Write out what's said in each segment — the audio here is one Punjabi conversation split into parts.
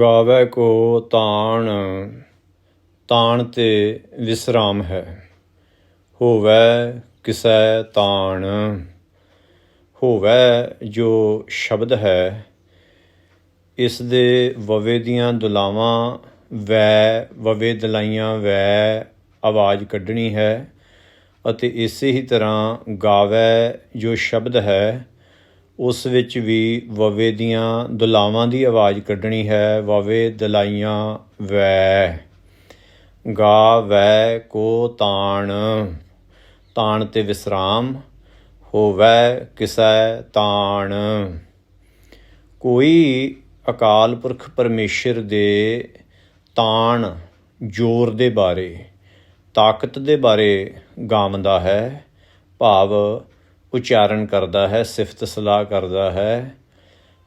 ਗਾਵੇ ਕੋ ਤਾਣ ਤਾਣ ਤੇ ਵਿਸਰਾਮ ਹੈ। ਹੋਵੇ ਕਿਸੈ ਤਾਣ, ਹੋਵੇ ਜੋ ਸ਼ਬਦ ਹੈ। ਇਸ ਦੇ ਵਵੇ ਦੀਆਂ ਦੁਲਾਵਾਂ, ਵੈ ਵਵੇ ਦਲਾਈਆਂ, ਵੈ ਆਵਾਜ਼ ਕੱਢਣੀ ਹੈ ਅਤੇ ਇਸੇ ਹੀ ਤਰ੍ਹਾਂ ਗਾਵੇ ਜੋ ਸ਼ਬਦ ਹੈ ਉਸ ਵਿੱਚ ਵੀ ਵਵੇ ਦੀਆਂ ਦੁਲਾਵਾਂ ਦੀ ਆਵਾਜ਼ ਕੱਢਣੀ ਹੈ, ਵਵੇ ਦਲਾਈਆਂ ਵੈ, ਗਾ ਵੈ ਕੋ ਤਾਣ ਤਾਣ ਤੇ ਵਿਸਰਾਮ, ਹੋਵੈ ਕਿਸੈ ਤਾਣ। ਕੋਈ ਅਕਾਲ ਪੁਰਖ ਪਰਮੇਸ਼ਰ ਦੇ ਤਾਣ ਜੋਰ ਦੇ ਬਾਰੇ, ਤਾਕਤ ਦੇ ਬਾਰੇ ਗਾਉਂਦਾ ਹੈ, ਭਾਵ ਉਚਾਰਨ ਕਰਦਾ ਹੈ, ਸਿਫਤ ਸਲਾਹ ਕਰਦਾ ਹੈ,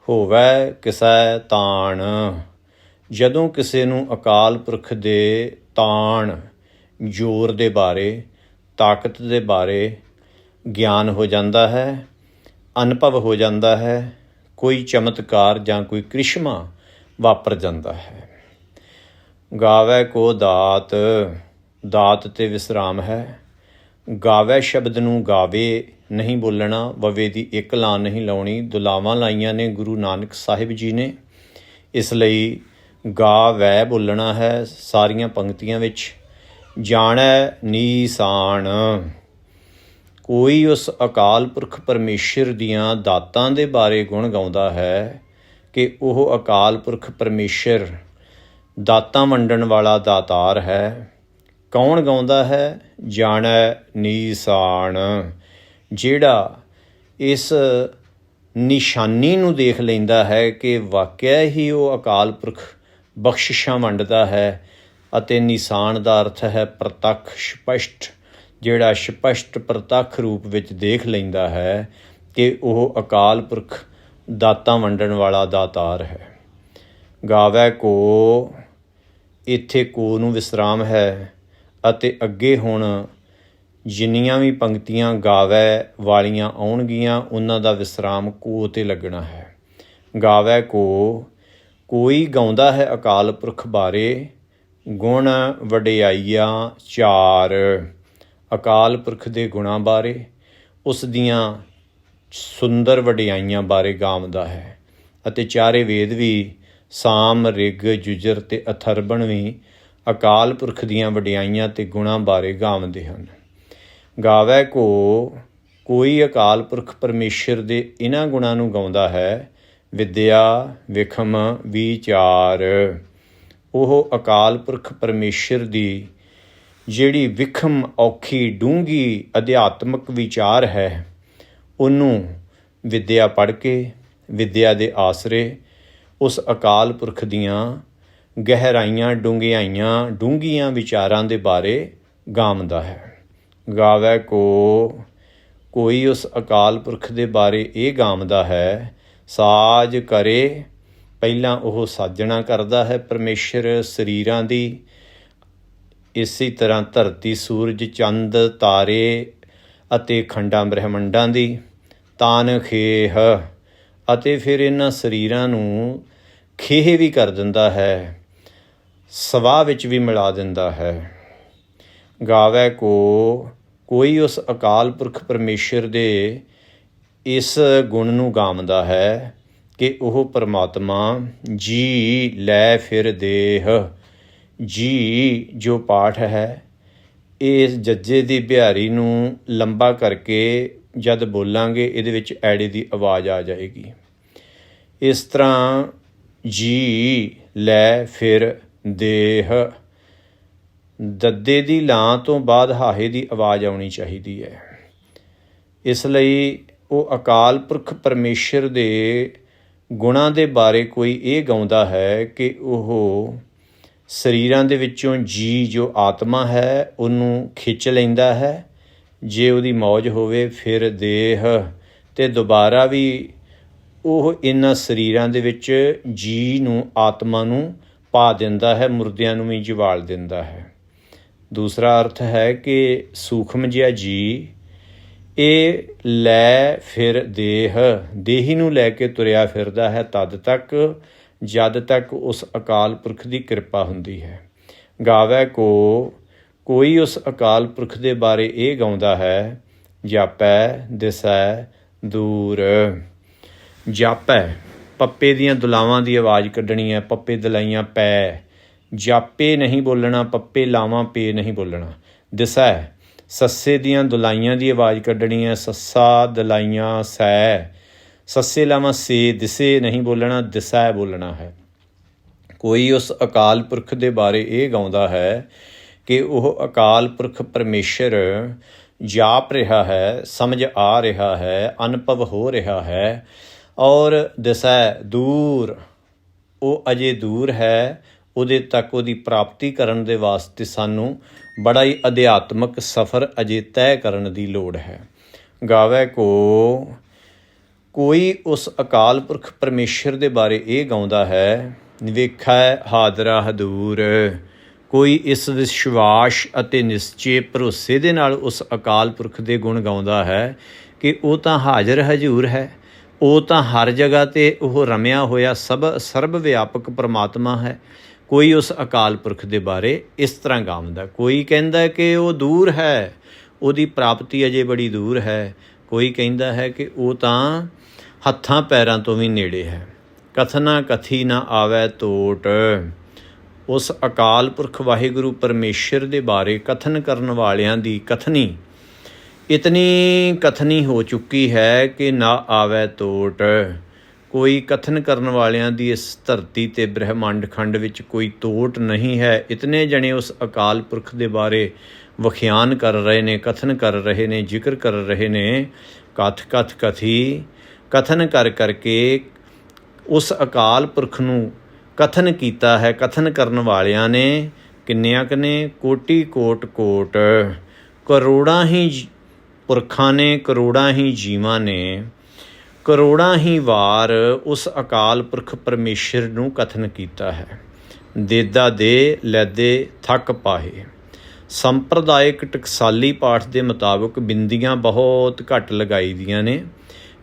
ਹੋਵੇ ਕਿਸੈ ਤਾਣ। ਜਦੋਂ ਕਿਸੇ ਨੂੰ ਅਕਾਲ ਪੁਰਖ ਦੇ ਤਾਣ, ਜੋਰ ਦੇ ਬਾਰੇ, ਤਾਕਤ ਦੇ ਬਾਰੇ ਗਿਆਨ ਹੋ ਜਾਂਦਾ ਹੈ, ਅਨੁਭਵ ਹੋ ਜਾਂਦਾ ਹੈ, ਕੋਈ ਚਮਤਕਾਰ ਜਾਂ ਕੋਈ ਕ੍ਰਿਸ਼ਮਾ ਵਾਪਰ ਜਾਂਦਾ ਹੈ। ਗਾਵੇ ਕੋ ਦਾਤ ਦਾਤ ਤੇ ਵਿਸਰਾਮ ਹੈ। ਗਾਵੇ ਸ਼ਬਦ ਨੂੰ ਗਾਵੇ, ਨਹੀਂ ਬੋਲਣਾ, ਵਵੇ ਦੀ ਇੱਕ ਲਾਂ ਨਹੀਂ ਲਾਉਣੀ, ਦੁਲਾਵਾਂ ਲਾਈਆਂ ਨੇ ਗੁਰੂ ਨਾਨਕ ਸਾਹਿਬ ਜੀ ਨੇ। ਇਸ ਲਈ ਗਾ ਵੈ ਬੋਲਣਾ ਹੈ ਸਾਰੀਆਂ ਪੰਕਤੀਆਂ ਵਿੱਚ, ਜਾਣੈ ਨੀਸਾਨ। ਕੋਈ ਉਸ ਅਕਾਲ ਪੁਰਖ ਪਰਮੇਸ਼ਰ ਦੀਆਂ ਦਾਤਾਂ ਦੇ ਬਾਰੇ ਗੁਣ ਗਾਉਂਦਾ ਹੈ ਕਿ ਉਹ ਅਕਾਲ ਪੁਰਖ ਪਰਮੇਸ਼ਰ, ਦਾਤਾਂ ਵੰਡਣ ਵਾਲਾ ਦਾਤਾਰ ਹੈ। ਕੌਣ ਗਾਉਂਦਾ ਹੈ? ਜਾਣੈ ਨੀਸਾਨ। ਜਿਹੜਾ ਇਸ ਨਿਸ਼ਾਨੀ ਨੂੰ ਦੇਖ ਲੈਂਦਾ ਹੈ ਕਿ ਵਾਕਿਆ ਹੀ ਉਹ ਅਕਾਲ ਪੁਰਖ ਬਖਸ਼ਿਸ਼ਾਂ ਵੰਡਦਾ ਹੈ ਅਤੇ ਨਿਸ਼ਾਨ ਦਾ ਅਰਥ ਹੈ ਪ੍ਰਤੱਖ ਸਪਸ਼ਟ, ਜਿਹੜਾ ਸਪਸ਼ਟ ਪ੍ਰਤੱਖ ਰੂਪ ਵਿੱਚ ਦੇਖ ਲੈਂਦਾ ਹੈ ਕਿ ਉਹ ਅਕਾਲ ਪੁਰਖ ਦਾਤਾਂ ਵੰਡਣ ਵਾਲਾ ਦਾਤਾਰ ਹੈ। ਗਾਵੇ ਕੋ, ਇੱਥੇ ਕੋ ਨੂੰ ਵਿਸਰਾਮ ਹੈ। ਅਤੇ ਅੱਗੇ ਹੁਣ ਜਿੰਨੀਆਂ ਵੀ ਪੰਕਤੀਆਂ ਗਾਵੈ ਵਾਲੀਆਂ ਆਉਣਗੀਆਂ, ਉਹਨਾਂ ਦਾ ਵਿਸਰਾਮ ਕੋ ਤੇ ਲੱਗਣਾ ਹੈ। ਗਾਵੈ ਕੋ, ਕੋਈ ਗਾਉਂਦਾ ਹੈ ਅਕਾਲ ਪੁਰਖ ਬਾਰੇ, ਗੁਣ ਵਡਿਆਈਆਂ ਚਾਰ। ਅਕਾਲ ਪੁਰਖ ਦੇ ਗੁਣਾਂ ਬਾਰੇ, ਉਸ ਦੀਆਂ ਸੁੰਦਰ ਵਡਿਆਈਆਂ ਬਾਰੇ ਗਾਉਂਦਾ ਹੈ। ਅਤੇ ਚਾਰੇ ਵੇਦ ਵੀ, ਸਾਮ, ਰਿਗ, ਜੁਜਰ ਤੇ ਅਥਰਬਣ ਵੀ ਅਕਾਲ ਪੁਰਖ ਦੀਆਂ ਵਡਿਆਈਆਂ ਤੇ ਗੁਣਾਂ ਬਾਰੇ ਗਾਉਂਦੇ ਹਨ। ਗਾਵੇ ਕੋ, ਕੋਈ ਅਕਾਲ ਪੁਰਖ ਪਰਮੇਸ਼ਰ ਦੇ ਇਹਨਾਂ ਗੁਣਾਂ ਨੂੰ ਗਾਉਂਦਾ ਹੈ? ਵਿਦਿਆ, ਵਿਖਮ, ਵਿਚਾਰ। ਉਹ ਅਕਾਲ ਪੁਰਖ ਪਰਮੇਸ਼ਰ ਦੀ ਜਿਹੜੀ ਵਿਖਮ, ਔਖੀ ਡੂੰਗੀ ਅਧਿਆਤਮਕ ਵਿਚਾਰ ਹੈ, ਉਹਨੂੰ ਵਿਦਿਆ ਪੜ੍ਹ ਕੇ, ਵਿਦਿਆ ਦੇ ਆਸਰੇ ਉਸ ਅਕਾਲ ਪੁਰਖ ਦੀਆਂ ਗਹਿਰਾਈਆਂ, ਡੂੰਘਿਆਈਆਂ, ਡੂੰਘੀਆਂ ਵਿਚਾਰਾਂ ਦੇ ਬਾਰੇ ਗਾਉਂਦਾ ਹੈ। ਗਾਵੇ ਕੋ, ਕੋਈ ਉਸ ਅਕਾਲ ਪੁਰਖ ਦੇ ਬਾਰੇ ਇਹ ਗਾਉਂਦਾ ਹੈ, ਸਾਜ ਕਰੇ, ਪਹਿਲਾਂ ਉਹ ਸਾਜਣਾ ਕਰਦਾ ਹੈ ਪਰਮੇਸ਼ਰ ਸਰੀਰਾਂ ਦੀ। ਇਸੇ ਤਰ੍ਹਾਂ ਧਰਤੀ, ਸੂਰਜ, ਚੰਦ, ਤਾਰੇ ਅਤੇ ਖੰਡਾਂ ਬ੍ਰਹਿਮੰਡਾਂ ਦੀ। ਤਾਨ ਖੇਹ ਅਤੇ ਫਿਰ ਇਹਨਾਂ ਸਰੀਰਾਂ ਨੂੰ ਖੇਹ ਵੀ ਕਰ ਦਿੰਦਾ ਹੈ। ਸਵਾ ਵਿੱਚ ਵੀ ਮਿਲਾ ਦਿੰਦਾ ਹੈ। ਗਾਵੇ ਕੋ, ਕੋਈ ਉਸ ਅਕਾਲ ਪੁਰਖ ਪਰਮੇਸ਼ਰ ਦੇ ਇਸ ਗੁਣ ਨੂੰ ਗਾਉਂਦਾ ਹੈ ਕਿ ਉਹ ਪਰਮਾਤਮਾ, ਜੀ ਲੈ ਫਿਰ ਦੇਹ। ਜੀ ਜੋ ਪਾਠ ਹੈ ਇਸ ਜੱਜੇ ਦੀ ਬਿਹਾਰੀ ਨੂੰ ਲੰਬਾ ਕਰਕੇ ਜਦ ਬੋਲਾਂਗੇ ਇਹਦੇ ਵਿੱਚ ਐੜੇ ਦੀ ਆਵਾਜ਼ ਆ ਜਾਏਗੀ। ਇਸ ਤਰ੍ਹਾਂ ਜੀ ਲੈ ਫਿਰ ਦੇਹ। ਦੱਦੇ ਦੀ ਲਾਂ ਤੋਂ ਬਾਅਦ ਹਾਹੇ ਦੀ ਆਵਾਜ਼ ਆਉਣੀ ਚਾਹੀਦੀ ਹੈ। ਇਸ ਲਈ ਉਹ ਅਕਾਲ ਪੁਰਖ ਪਰਮੇਸ਼ਰ ਦੇ ਗੁਣਾਂ ਦੇ ਬਾਰੇ ਕੋਈ ਇਹ ਗਾਉਂਦਾ ਹੈ ਕਿ ਉਹ ਸਰੀਰਾਂ ਦੇ ਵਿੱਚੋਂ ਜੀ ਜੋ ਆਤਮਾ ਹੈ, ਉਹਨੂੰ ਖਿੱਚ ਲੈਂਦਾ ਹੈ। ਜੇ ਉਹਦੀ ਮੌਜ ਹੋਵੇ, ਫਿਰ ਦੇਹ। ਤੇ ਦੁਬਾਰਾ ਵੀ ਉਹ ਇਹਨਾਂ ਸਰੀਰਾਂ ਦੇ ਵਿੱਚ ਜੀ ਨੂੰ, ਆਤਮਾ ਨੂੰ ਪਾ ਦਿੰਦਾ ਹੈ, ਮੁਰਦਿਆਂ ਨੂੰ ਵੀ ਜਿਵਾਲ ਦਿੰਦਾ ਹੈ। ਦੂਸਰਾ ਅਰਥ ਹੈ ਕਿ ਸੂਖਮ ਜਿਹਾ ਜੀ ਇਹ ਲੈ ਫਿਰ ਦੇਹ, ਦੇਹੀ ਨੂੰ ਲੈ ਕੇ ਤੁਰਿਆ ਫਿਰਦਾ ਹੈ, ਤਦ ਤੱਕ, ਜਦ ਤੱਕ ਉਸ ਅਕਾਲ ਪੁਰਖ ਦੀ ਕਿਰਪਾ ਹੁੰਦੀ ਹੈ। ਗਾਵੇ ਕੋ, ਕੋਈ ਉਸ ਅਕਾਲ ਪੁਰਖ ਦੇ ਬਾਰੇ ਇਹ ਗਾਉਂਦਾ ਹੈ, ਜਾਪੈ ਦਿਸੈ ਦੂਰ। ਜਾਪੈ ਪੱਪੇ ਦੀਆਂ ਦੁਲਾਵਾਂ ਦੀ ਆਵਾਜ਼ ਕੱਢਣੀ ਹੈ, ਪੱਪੇ ਦਲਾਈਆਂ ਪੈ। ਜਾਪੇ ਨਹੀਂ ਬੋਲਣਾ, ਪੱਪੇ ਲਾਵਾਂ ਪੇ ਨਹੀਂ ਬੋਲਣਾ। ਦਿਸੈ, ਸੱਸੇ ਦੀਆਂ ਦੁਲਾਈਆਂ ਦੀ ਆਵਾਜ਼ ਕੱਢਣੀ ਹੈ, ਸੱਸਾ ਦਲਾਈਆਂ ਸੈ। ਸੱਸੇ ਲਾਵਾਂ ਸੇ, ਦਿਸੇ ਨਹੀਂ ਬੋਲਣਾ, ਦਿਸੈ ਬੋਲਣਾ ਹੈ। ਕੋਈ ਉਸ ਅਕਾਲ ਪੁਰਖ ਦੇ ਬਾਰੇ ਇਹ ਗਾਉਂਦਾ ਹੈ ਕਿ ਉਹ ਅਕਾਲ ਪੁਰਖ ਪਰਮੇਸ਼ਰ ਜਾਪ ਰਿਹਾ ਹੈ, ਸਮਝ ਆ ਰਿਹਾ ਹੈ, ਅਨੁਭਵ ਹੋ ਰਿਹਾ ਹੈ ਔਰ ਦਿਸੈ ਦੂਰ। ਉਹ ਅਜੇ ਦੂਰ ਹੈ, ਉਹਦੇ ਤੱਕ ਉਹਦੀ ਪ੍ਰਾਪਤੀ ਕਰਨ ਦੇ ਵਾਸਤੇ ਸਾਨੂੰ ਬੜਾ ਹੀ ਅਧਿਆਤਮਕ ਸਫ਼ਰ ਅਜੇ ਤੈਅ ਕਰਨ ਦੀ ਲੋੜ ਹੈ। ਗਾਵੇ ਕੋ, ਕੋਈ ਉਸ ਅਕਾਲ ਪੁਰਖ ਪਰਮੇਸ਼ਰ ਦੇ ਬਾਰੇ ਇਹ ਗਾਉਂਦਾ ਹੈ ਵੇਖੈ ਹਾਦਰਾ ਹਦੂਰ ਕੋਈ ਇਸ ਵਿਸ਼ਵਾਸ ਅਤੇ ਨਿਸ਼ਚੇ ਭਰੋਸੇ ਦੇ ਨਾਲ ਉਸ ਅਕਾਲ ਪੁਰਖ ਦੇ ਗੁਣ ਗਾਉਂਦਾ ਹੈ ਕਿ ਉਹ ਤਾਂ ਹਾਜ਼ਰ ਹਜੂਰ ਹੈ ਉਹ ਤਾਂ ਹਰ ਜਗ੍ਹਾ ਤੇ ਉਹ ਰਮਿਆ ਹੋਇਆ ਸਭ ਸਰਬ ਵਿਆਪਕ ਪ੍ਰਮਾਤਮਾ ਹੈ। ਕੋਈ ਉਸ ਅਕਾਲ ਪੁਰਖ ਦੇ ਬਾਰੇ ਇਸ ਤਰ੍ਹਾਂ ਗਾਉਂਦਾ ਕੋਈ ਕਹਿੰਦਾ ਕਿ ਉਹ ਦੂਰ ਹੈ, ਉਹਦੀ ਪ੍ਰਾਪਤੀ ਅਜੇ ਬੜੀ ਦੂਰ ਹੈ। ਕੋਈ ਕਹਿੰਦਾ ਹੈ ਕਿ ਉਹ ਤਾਂ ਹੱਥਾਂ ਪੈਰਾਂ ਤੋਂ ਵੀ ਨੇੜੇ ਹੈ। ਕਥਨਾ ਕਥੀ ਨਾ ਆਵੇ ਟੋਟ ਉਸ ਅਕਾਲ ਪੁਰਖ ਵਾਹਿਗੁਰੂ ਪਰਮੇਸ਼ਰ ਦੇ ਬਾਰੇ ਕਥਨ ਕਰਨ ਵਾਲਿਆਂ ਦੀ ਕਥਨੀ ਇਤਨੀ ਕਥਨੀ ਹੋ ਚੁੱਕੀ ਹੈ ਕਿ ਨਾ ਆਵੇ ਤੋਟ। ਕੋਈ ਕਥਨ ਕਰਨ ਵਾਲਿਆਂ ਦੀ ਇਸ ਧਰਤੀ ਤੇ ਬ੍ਰਹਿਮੰਡ ਖੰਡ ਵਿੱਚ ਕੋਈ ਤੋਟ ਨਹੀਂ ਹੈ। ਇਤਨੇ ਜਣੇ ਉਸ ਅਕਾਲ ਪੁਰਖ ਦੇ ਬਾਰੇ ਵਖਿਆਨ ਕਰ ਰਹੇ ਨੇ, ਕਥਨ ਕਰ ਰਹੇ ਨੇ, ਜ਼ਿਕਰ ਕਰ ਰਹੇ ਨੇ। ਕਥ ਕਥ, ਕਥੀ, ਕਥਨ ਕਰ ਕਰਕੇ ਉਸ ਅਕਾਲ ਪੁਰਖ ਨੂੰ ਕਥਨ ਕੀਤਾ ਹੈ। ਕਥਨ ਕਰਨ ਵਾਲਿਆਂ ਨੇ ਕਿੰਨਿਆਂ ਕਨੇ ਕੋਟੀ, ਕੋਟ ਕੋਟ। ਕਰੋੜਾਂ ਹੀ ਪੁਰਖਾਂ ਨੇ, ਕਰੋੜਾਂ ਹੀ ਜੀਵਾਂ ਨੇ, ਕਰੋੜਾਂ ਹੀ ਵਾਰ ਉਸ ਅਕਾਲ ਪੁਰਖ ਪਰਮੇਸ਼ਰ ਨੂੰ ਕਥਨ ਕੀਤਾ ਹੈ। ਦੇਦਾ ਦੇ, ਲੈਦੇ, ਥੱਕ ਪਾਹੇ। ਸੰਪਰਦਾਇਕ ਟਕਸਾਲੀ ਪਾਠ ਦੇ ਮੁਤਾਬਕ ਬਿੰਦੀਆਂ ਬਹੁਤ ਘੱਟ ਲਗਾਈ ਦੀਆਂ ਨੇ।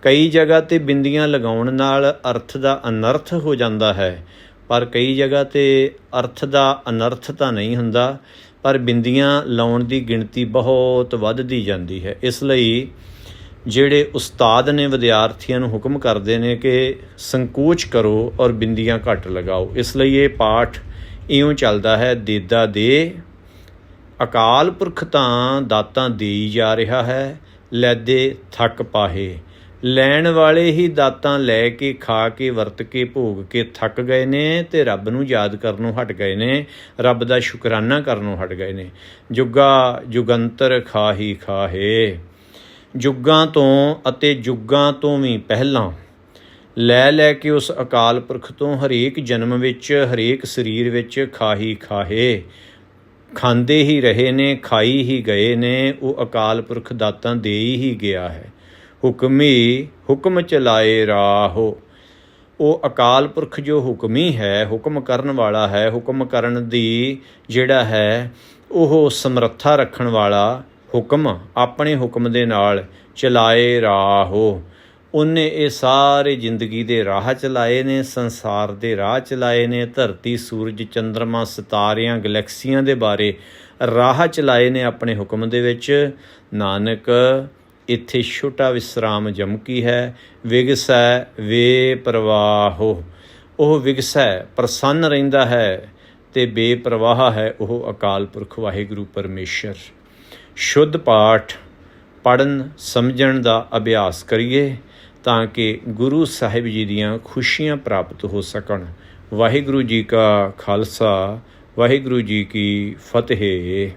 ਕਈ ਜਗ੍ਹਾ ਤੇ ਬਿੰਦੀਆਂ ਲਗਾਉਣ ਨਾਲ ਅਰਥ ਦਾ ਅਨਰਥ ਹੋ ਜਾਂਦਾ ਹੈ, ਪਰ ਕਈ ਜਗ੍ਹਾ ਤੇ ਅਰਥ ਦਾ ਅਨਰਥ ਤਾਂ ਨਹੀਂ ਹੁੰਦਾ। ਪਰ ਬਿੰਦੀਆਂ ਲਾਉਣ ਦੀ ਗਿਣਤੀ ਬਹੁਤ ਵੱਧਦੀ ਜਾਂਦੀ ਹੈ। ਇਸ ਲਈ ਜਿਹੜੇ ਉਸਤਾਦ ਨੇ ਵਿਦਿਆਰਥੀਆਂ ਨੂੰ ਹੁਕਮ ਕਰਦੇ ਨੇ ਕਿ ਸੰਕੋਚ ਕਰੋ ਔਰ ਬਿੰਦੀਆਂ ਘੱਟ ਲਗਾਓ। ਇਸ ਲਈ ਇਹ ਪਾਠ ਇਉਂ ਚੱਲਦਾ ਹੈ, ਦੇਦਾ ਦੇ, ਅਕਾਲ ਪੁਰਖ ਤਾਂ ਦਾਤਾਂ ਦੇਈ ਜਾ ਰਿਹਾ ਹੈ, ਲੈਦੇ ਥੱਕ ਪਾਹੇ। ਲੈਣ ਵਾਲੇ ਹੀ ਦਾਤਾਂ ਲੈ ਕੇ ਖਾ ਕੇ, ਵਰਤ ਕੇ, ਭੋਗ ਕੇ ਥੱਕ ਗਏ ਨੇ ਤੇ ਰੱਬ ਨੂੰ ਯਾਦ ਕਰਨੋਂ ਹਟ ਗਏ ਨੇ। ਰੱਬ ਦਾ ਸ਼ੁਕਰਾਨਾ ਕਰਨੋਂ ਹਟ ਗਏ ਨੇ। ਜੁਗਾ ਜੁਗੰਤਰ ਖਾਹੀ ਖਾਹੇ। ਜੁਗਾਂ ਤੋਂ ਅਤੇ ਜੁਗਾਂ ਤੋਂ ਵੀ ਪਹਿਲਾਂ ਲੈ ਲੈ ਕੇ ਉਸ ਅਕਾਲ ਪੁਰਖ ਤੋਂ ਹਰੇਕ ਜਨਮ ਵਿੱਚ, ਹਰੇਕ ਸਰੀਰ ਵਿੱਚ ਖਾਹੀ ਖਾਹੇ। ਖਾਂਦੇ ਹੀ ਰਹੇ ਨੇ, ਖਾਈ ਹੀ ਗਏ ਨੇ, ਉਹ ਅਕਾਲ ਪੁਰਖ ਦਾਤਾਂ ਦੇ ਹੀ ਗਿਆ ਹੈ। ਹੁਕਮੀ ਹੁਕਮ ਚਲਾਏ ਰਾਹੋ। ਉਹ ਅਕਾਲ ਪੁਰਖ ਜੋ ਹੁਕਮੀ ਹੈ, ਹੁਕਮ ਕਰਨ ਵਾਲਾ ਹੈ, ਹੁਕਮ ਕਰਨ ਦੀ ਜਿਹੜਾ ਹੈ, ਉਹ ਸਮਰੱਥਾ ਰੱਖਣ ਵਾਲਾ ਹੁਕਮ ਆਪਣੇ ਹੁਕਮ ਦੇ ਨਾਲ ਚਲਾਏ ਰਾਹੋ। ਉਹਨੇ ਇਹ ਸਾਰੇ ਜ਼ਿੰਦਗੀ ਦੇ ਰਾਹ ਚਲਾਏ ਨੇ, ਸੰਸਾਰ ਦੇ ਰਾਹ ਚਲਾਏ ਨੇ, ਧਰਤੀ, ਸੂਰਜ ਚੰ드ਰਮਾ ਸਿਤਾਰਿਆਂ, ਗੈਲੈਕਸੀਆਂ ਦੇ ਬਾਰੇ ਰਾਹ ਚਲਾਏ ਨੇ ਆਪਣੇ ਹੁਕਮ ਦੇ ਵਿੱਚ। ਨਾਨਕ ਇੱਥੇ ਛੋਟਾ ਵਿਸਰਾਮ ਜਮਕੀ ਹੈ? ਵਿਗਸੈ ਵੇ ਪ੍ਰਵਾਹੋ। ਉਹ ਵਿਗਸੈ ਪ੍ਰਸੰਨ ਰਹਿੰਦਾ ਹੈ ਤੇ ਬੇਪਰਵਾਹ ਹੈ ਉਹ ਅਕਾਲ ਪੁਰਖ ਵਾਹਿਗੁਰੂ ਪਰਮੇਸ਼ਰ। ਸ਼ੁੱਧ ਪਾਠ ਪੜਨ ਸਮਝਣ ਦਾ ਅਭਿਆਸ ਕਰੀਏ ਤਾਂ ਕਿ ਗੁਰੂ ਸਾਹਿਬ ਜੀ ਦੀਆਂ ਖੁਸ਼ੀਆਂ ਪ੍ਰਾਪਤ ਹੋ ਸਕਣ। ਵਾਹਿਗੁਰੂ ਜੀ ਕਾ ਖਾਲਸਾ, ਵਾਹਿਗੁਰੂ ਜੀ ਕੀ ਫਤਿਹ।